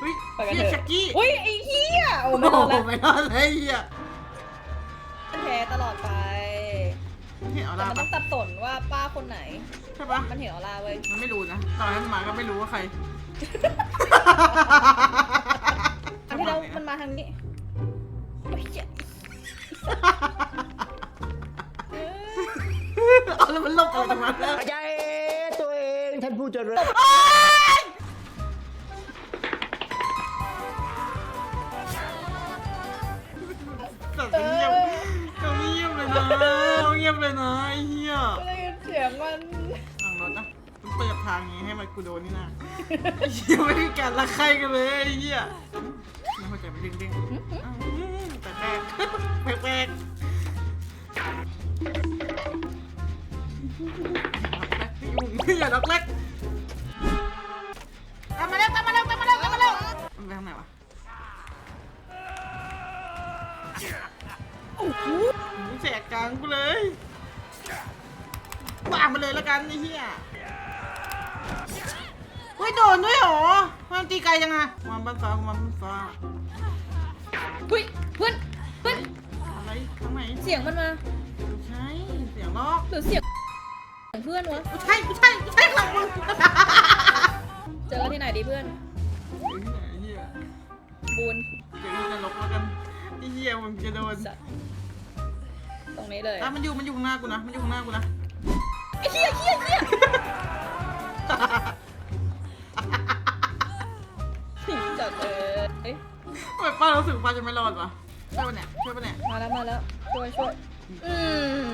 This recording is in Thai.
เฮ้ยไปกันเฮีเถยอะชักกี้อุ้ยไอ้เหี้ยโอ้โอ้ไม่โหรอดแล้วไม่รอดเลยเฮียแพ้ตลอดไปเห็นออแต่ร่ามันต้ปะองตัดสนว่าป้าคนไหน ใช่ปะมันเห็นออร่าเว้ยมันไม่รู้นะตอนนั้นมาก็ไม่รู้ว่าใครอันที่แล้วมันมาทางนี้โอ้ยเหี้ยเออเอาแล้วมันหลบอะไรตรงนั้นแล้ว ใจตัวเองท่านผู้เจริญแาเงียบเลยนะไอ้เหี้ยก็เลยเสียงมันทางรถนะมันเปิดทางนี้ให้มันกูโดนนี่นะไอ้เหี้ยไม่ได้การละใครกันเลยไอ้เหี้ยไม่เข้าใจมันดึงดึงอ้าวแปลกแปลกแปลกแปลกอย่าล็อกเล็กตามมาแล้วตามมาแล้วตามมาแล้วตามมาแล้วมันไปทางไหนวะโอ้โหมึงแสกกลางกูเลยวางมาเลยแล้วกันไอ้เหี้ยเฮ้ยโดนด้วยเหรอมันตีไกลจังอะมันบ้านฟ้ามันบ้านฟ้าเฮ้ยเพื่อนเพื่อนอะไรข้างไหนเสียงมันมาไม่ใช่เสียงลอกหรือเสียงของเพื่อนวะไม่ใช่ไม่ใช่ไม่ใช่หลังมึงเจอกันที่ไหนดีเพื่อนเฮ้ยไอ้เหี้ยบูนเดี๋ยวนี้จะลกแล้วกันไอ้ เหี้ยมึงจะโดนสัตว์ตรงนี้เลยอะมันอยู่มันอยู่ข้างหน้ากูนะ มันอยู่ข้างหน้ากูนะไอ้เหี้ยเหี้ยเหี้ยจัดเลยเอ้ยทำไมป้ารู้สึกป้าจะไม่รอดวะช่วยปะเนี่ยช่วยปะเนี่ยมาแล้วมาแล้วช่วยช่วยอืม